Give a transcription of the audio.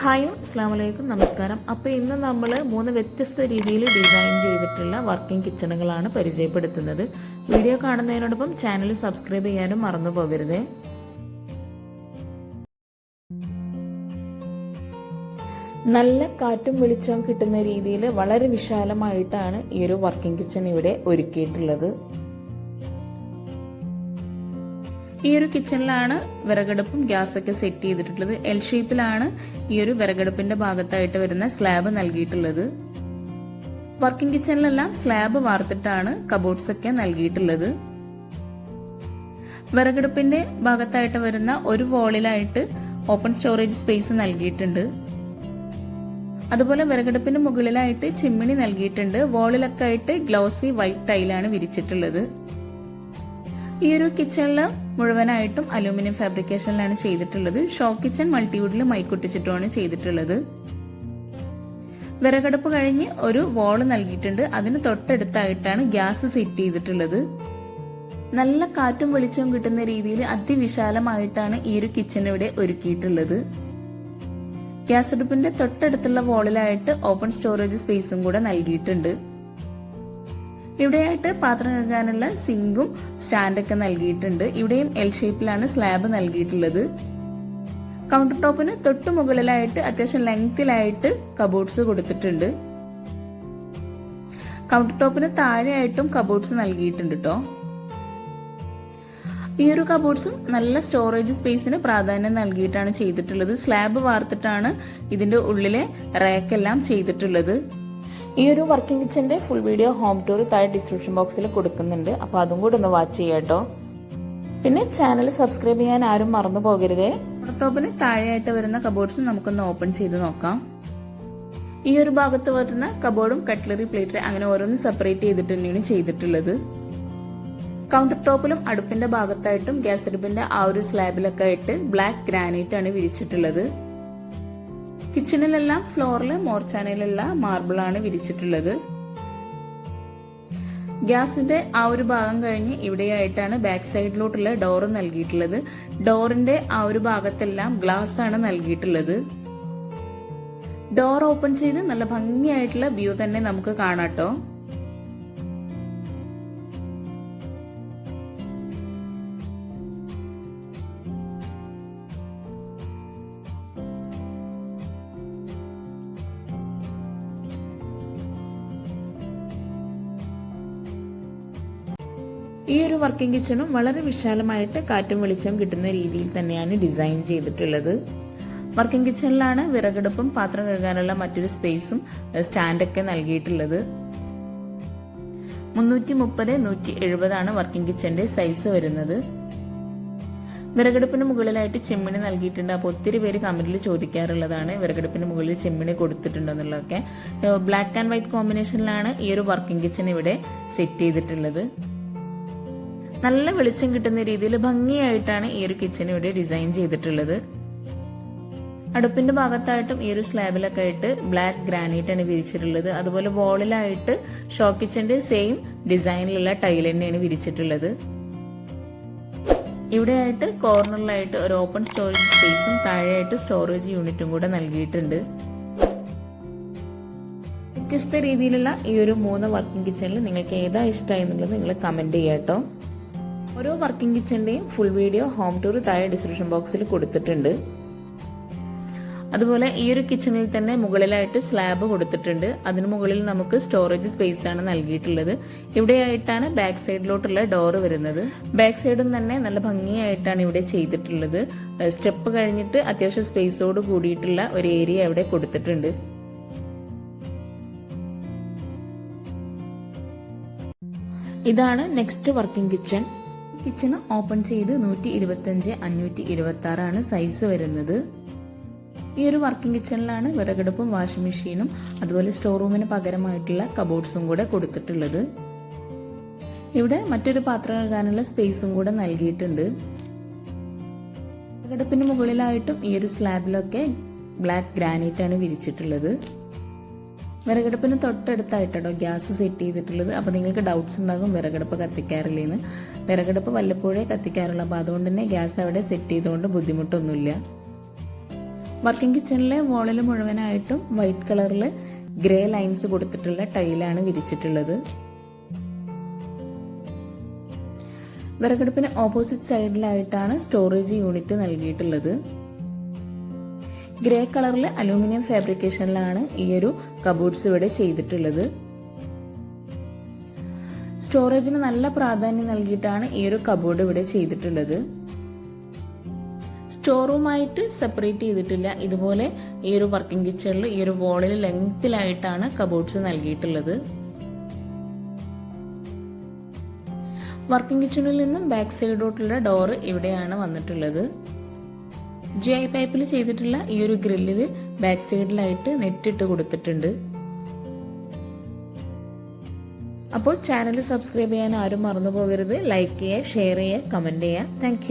Hi അസ്സാം വലൈക്കും നമസ്കാരം. അപ്പോൾ ഇന്ന് നമ്മൾ മൂന്ന് വ്യത്യസ്ത രീതിയിൽ ഡിസൈൻ ചെയ്തിട്ടുള്ള വർക്കിംഗ് കിച്ചണുകളാണ് പരിചയപ്പെടുത്തുന്നത്. വീഡിയോ കാണുന്നതിനോടൊപ്പം ചാനൽ സബ്സ്ക്രൈബ് ചെയ്യാനും മറന്നു പോകരുത്. നല്ല കാറ്റും വെളിച്ചവും കിട്ടുന്ന രീതിയിൽ വളരെ വിശാലമായിട്ടാണ് ഈ ഒരു വർക്കിംഗ് കിച്ചൺ ഇവിടെ ഒരുക്കിയിട്ടുള്ളത്. ഈ ഒരു കിച്ചണിലാണ് വിറകടുപ്പും ഗ്യാസൊക്കെ സെറ്റ് ചെയ്തിട്ടുള്ളത്. എൽ ഷേപ്പിലാണ് ഈ ഒരു വിറകടുപ്പിന്റെ ഭാഗത്തായിട്ട് വരുന്ന സ്ലാബ് നൽകിയിട്ടുള്ളത്. വർക്കിംഗ് കിച്ചണിലെല്ലാം സ്ലാബ് വാർത്തിട്ടാണ് കബോർഡ്സ് ഒക്കെ നൽകിയിട്ടുള്ളത്. വിറകടുപ്പിന്റെ ഭാഗത്തായിട്ട് വരുന്ന ഒരു വോളിലായിട്ട് ഓപ്പൺ സ്റ്റോറേജ് സ്പേസ് നൽകിയിട്ടുണ്ട്. അതുപോലെ വിറകടുപ്പിന് മുകളിലായിട്ട് ചിമ്മിണി നൽകിയിട്ടുണ്ട്. വോളിലൊക്കെ ആയിട്ട് ഗ്ലോസി വൈറ്റ് ടൈലാണ് വിരിച്ചിട്ടുള്ളത്. ഈ ഒരു കിച്ചണിൽ മുഴുവനായിട്ടും അലൂമിനിയം ഫാബ്രിക്കേഷനിലാണ് ചെയ്തിട്ടുള്ളത്. ഷോ കിച്ചൺ മൾട്ടിവുഡിൽ മൈക്കൊട്ടിച്ചിട്ടുമാണ് ചെയ്തിട്ടുള്ളത്. വിറകടുപ്പ് കഴിഞ്ഞ് ഒരു വോൾ നൽകിയിട്ടുണ്ട്. അതിന് തൊട്ടടുത്തായിട്ടാണ് ഗ്യാസ് സെറ്റ് ചെയ്തിട്ടുള്ളത്. നല്ല കാറ്റും വെളിച്ചവും കിട്ടുന്ന രീതിയിൽ അതിവിശാലമായിട്ടാണ് ഈ ഒരു കിച്ചൺ ഇവിടെ ഒരുക്കിയിട്ടുള്ളത്. ഗ്യാസ് അടുപ്പിന്റെ തൊട്ടടുത്തുള്ള വോളിലായിട്ട് ഓപ്പൺ സ്റ്റോറേജ് സ്പേസും കൂടെ നൽകിയിട്ടുണ്ട്. ഇവിടെയായിട്ട് പാത്രം കഴുകാനുള്ള സിങ്കും സ്റ്റാൻഡൊക്കെ നൽകിയിട്ടുണ്ട്. ഇവിടെയും എൽ ഷേപ്പിലാണ് സ്ലാബ് നൽകിയിട്ടുള്ളത്. കൗണ്ടർ ടോപ്പിന് തൊട്ട് മുകളിലായിട്ട് അത്യാവശ്യം ലെങ്തിലായിട്ട് കബോർഡ്സ് കൊടുത്തിട്ടുണ്ട്. കൗണ്ടർ ടോപ്പിന് താഴെയായിട്ടും കബോർഡ്സ് നൽകിയിട്ടുണ്ട് കേട്ടോ ഈ ഒരു കബോർഡ്സും നല്ല സ്റ്റോറേജ് സ്പേസിന് പ്രാധാന്യം നൽകിയിട്ടാണ് ചെയ്തിട്ടുള്ളത്. സ്ലാബ് വാർത്തിട്ടാണ് ഇതിന്റെ ഉള്ളിലെ റാക്കെല്ലാം ചെയ്തിട്ടുള്ളത്. ഈ ഒരു വർക്കിംഗ് കിച്ചന്റെ ഫുൾ വീഡിയോ ഹോം ടൂർ താഴെ ഡിസ്ക്രിപ്ഷൻ ബോക്സിൽ കൊടുക്കുന്നുണ്ട്. അപ്പോൾ അതും കൂടെ ഒന്ന് വാച്ച് ചെയ്യാം കേട്ടോ പിന്നെ ചാനൽ സബ്സ്ക്രൈബ് ചെയ്യാൻ ആരും മറന്നു പോകരുതേ. ടോപ്പിന് താഴെയായിട്ട് വരുന്ന കബോർഡ്സ് നമുക്കൊന്ന് ഓപ്പൺ ചെയ്ത് നോക്കാം. ഈ ഒരു ഭാഗത്ത് വരുന്ന കബോർഡും കട്ട്ലറി പ്ലേറ്റ് അങ്ങനെ ഓരോന്ന് സെപ്പറേറ്റ് ചെയ്തിട്ട് തന്നെയാണ് ചെയ്തിട്ടുള്ളത്. കൗണ്ടർ ടോപ്പിലും അടുപ്പിന്റെ ഭാഗത്തായിട്ടും ഗ്യാസ് അടുപ്പിന്റെ ആ ഒരു സ്ലാബിലൊക്കെ ആയിട്ട് ബ്ലാക്ക് ഗ്രാനൈറ്റ് ആണ് വിരിച്ചിട്ടുള്ളത്. കിച്ചണിലെല്ലാം ഫ്ലോറിൽ മോർച്ചാനയിലുള്ള മാർബിൾ ആണ് വിരിച്ചിട്ടുള്ളത്. ഗ്യാസിന്റെ ആ ഒരു ഭാഗം കഴിഞ്ഞ് ഇവിടെയായിട്ടാണ് ബാക്ക് സൈഡിലോട്ടുള്ള ഡോർ നൽകിയിട്ടുള്ളത്. ഡോറിന്റെ ആ ഒരു ഭാഗത്തെല്ലാം ഗ്ലാസ് ആണ് നൽകിയിട്ടുള്ളത്. ഡോർ ഓപ്പൺ ചെയ്ത് നല്ല ഭംഗിയായിട്ടുള്ള വ്യൂ തന്നെ നമുക്ക് കാണാട്ടോ ഈ ഒരു വർക്കിംഗ് കിച്ചണും വളരെ വിശാലമായിട്ട് കാറ്റും വെളിച്ചം കിട്ടുന്ന രീതിയിൽ തന്നെയാണ് ഡിസൈൻ ചെയ്തിട്ടുള്ളത്. വർക്കിംഗ് കിച്ചണിലാണ് വിറകടുപ്പും പാത്രം കഴുകാനുള്ള മറ്റൊരു സ്പേസും സ്റ്റാൻഡൊക്കെ നൽകിയിട്ടുള്ളത്. മുന്നൂറ്റി മുപ്പത് നൂറ്റി എഴുപതാണ് വർക്കിംഗ് കിച്ചന്റെ സൈസ് വരുന്നത്. വിറകടുപ്പിന് മുകളിലായിട്ട് ചെമ്മിണി നൽകിയിട്ടുണ്ട്. അപ്പോൾ ഒത്തിരി പേര് കമന്റിൽ ചോദിക്കാറുള്ളതാണ് വിറകടുപ്പിന് മുകളിൽ ചെമ്മിണി കൊടുത്തിട്ടുണ്ടെന്നുള്ളതൊക്കെ. ബ്ലാക്ക് ആൻഡ് വൈറ്റ് കോമ്പിനേഷനിലാണ് ഈ ഒരു വർക്കിംഗ് കിച്ചൺ ഇവിടെ സെറ്റ് ചെയ്തിട്ടുള്ളത്. നല്ല വെളിച്ചം കിട്ടുന്ന രീതിയിൽ ഭംഗിയായിട്ടാണ് ഈ ഒരു കിച്ചൺ ഇവിടെ ഡിസൈൻ ചെയ്തിട്ടുള്ളത്. അടുപ്പിന്റെ ഭാഗത്തായിട്ടും ഈ ഒരു സ്ലാബിലൊക്കെ ആയിട്ട് ബ്ലാക്ക് ഗ്രാനൈറ്റ് ആണ് വിരിച്ചിട്ടുള്ളത്. അതുപോലെ വോളിലായിട്ട് ഷോ കിച്ചന്റെ സെയിം ഡിസൈനിലുള്ള ടൈൽ തന്നെയാണ് വിരിച്ചിട്ടുള്ളത്. ഇവിടെയായിട്ട് കോർണറിലായിട്ട് ഒരു ഓപ്പൺ സ്റ്റോറേജ് സ്പേസും താഴെയായിട്ട് സ്റ്റോറേജ് യൂണിറ്റും കൂടെ നൽകിയിട്ടുണ്ട്. വ്യത്യസ്ത രീതിയിലുള്ള ഈ ഒരു മൂന്ന് വർക്കിംഗ് കിച്ചണിൽ നിങ്ങൾക്ക് ഏതാ ഇഷ്ടമായി എന്നുള്ളത് നിങ്ങൾ കമന്റ് ചെയ്യാട്ടോ. ഓരോ വർക്കിംഗ് കിച്ചണിന്റെയും ഫുൾ വീഡിയോ ഹോം ടൂർ താഴെ ഡിസ്ക്രിപ്ഷൻ ബോക്സിൽ കൊടുത്തിട്ടുണ്ട്. അതുപോലെ ഈ ഒരു കിച്ചണിൽ തന്നെ മുകളിലായിട്ട് സ്ലാബ് കൊടുത്തിട്ടുണ്ട്. അതിന് മുകളിൽ നമുക്ക് സ്റ്റോറേജ് സ്പേസ് ആണ് നൽകിയിട്ടുള്ളത്. ഇവിടെയായിട്ടാണ് ബാക്ക് സൈഡിലോട്ടുള്ള ഡോർ വരുന്നത്. ബാക്ക് സൈഡും തന്നെ നല്ല ഭംഗിയായിട്ടാണ് ഇവിടെ ചെയ്തിട്ടുള്ളത്. സ്റ്റെപ്പ് കഴിഞ്ഞിട്ട് അത്യാവശ്യം സ്പേസോട് കൂടിയിട്ടുള്ള ഒരു ഏരിയ ഇവിടെ കൊടുത്തിട്ടുണ്ട്. ഇതാണ് next working kitchen kitchen open ചെയ്ത് നൂറ്റി ഇരുപത്തഞ്ച് അഞ്ഞൂറ്റി ഇരുപത്തി ആറാണ് സൈസ് വരുന്നത്. ഈ ഒരു വർക്കിംഗ് കിച്ചണിലാണ് വിറകടുപ്പും വാഷിംഗ് മെഷീനും അതുപോലെ സ്റ്റോർ റൂമിന് പകരമായിട്ടുള്ള കബോർഡ്സും കൂടെ കൊടുത്തിട്ടുള്ളത്. ഇവിടെ മറ്റൊരു പാത്രം കഴുകാനുള്ള സ്പേസും കൂടെ നൽകിയിട്ടുണ്ട്. വിറകടുപ്പിന് മുകളിലായിട്ടും ഈ ഒരു സ്ലാബിലൊക്കെ ബ്ലാക്ക് ഗ്രാനൈറ്റ് ആണ് വിരിച്ചിട്ടുള്ളത്. വിറകടുപ്പിന് തൊട്ടടുത്തായിട്ടോ ഗ്യാസ് സെറ്റ് ചെയ്തിട്ടുള്ളത്. അപ്പോൾ നിങ്ങൾക്ക് ഡൗട്ട്സ് ഉണ്ടാകും വിറകടുപ്പ് കത്തിക്കാറില്ലേന്ന്. വിറകടുപ്പ് വല്ലപ്പോഴേ കത്തിക്കാറുള്ളൂ. അപ്പോൾ അതുകൊണ്ട് തന്നെ ഗ്യാസ് അവിടെ സെറ്റ് ചെയ്തുകൊണ്ട് ബുദ്ധിമുട്ടൊന്നുമില്ല. വർക്കിംഗ് കിച്ചണിലെ വോളിൽ മുഴുവനായിട്ടും വൈറ്റ് കളറിൽ ഗ്രേ ലൈൻസ് കൊടുത്തിട്ടുള്ള ടൈലാണ് വിരിച്ചിട്ടുള്ളത്. വിറകടുപ്പിന് ഓപ്പോസിറ്റ് സൈഡിലായിട്ടാണ് സ്റ്റോറേജ് യൂണിറ്റ് നൽകിയിട്ടുള്ളത്. ഗ്രേ കളറിൽ അലൂമിനിയം ഫാബ്രിക്കേഷനിലാണ് ഈ ഒരു കബോർഡ്സ് ഇവിടെ ചെയ്തിട്ടുള്ളത്. സ്റ്റോറേജിന് നല്ല പ്രാധാന്യം നൽകിയിട്ടാണ് ഈ ഒരു കബോർഡ് ഇവിടെ ചെയ്തിട്ടുള്ളത്. സ്റ്റോർ റൂമായിട്ട് സെപ്പറേറ്റ് ചെയ്തിട്ടില്ല. ഇതുപോലെ ഈ ഒരു വർക്കിംഗ് കിച്ചണിൽ ഈ ഒരു വോളിൽ ലെങ്ത്തിലായിട്ടാണ് കബോർഡ്സ് നൽകിയിട്ടുള്ളത്. വർക്കിംഗ് കിച്ചണിൽ നിന്നും ബാക്ക് സൈഡോട്ടുള്ള ഡോറ് ഇവിടെയാണ് വന്നിട്ടുള്ളത്. ജി ഐ പൈപ്പിൽ ചെയ്തിട്ടുള്ള ഈ ഒരു ഗ്രില്ലിൽ ബാക്ക് സൈഡിലായിട്ട് നെറ്റിട്ട് കൊടുത്തിട്ടുണ്ട്. അപ്പോൾ ചാനൽ സബ്സ്ക്രൈബ് ചെയ്യാൻ ആരും മറന്നു പോകരുത്. ലൈക്ക് ചെയ്യുക ഷെയർ ചെയ്യുക കമന്റ് ചെയ്യുക. താങ്ക്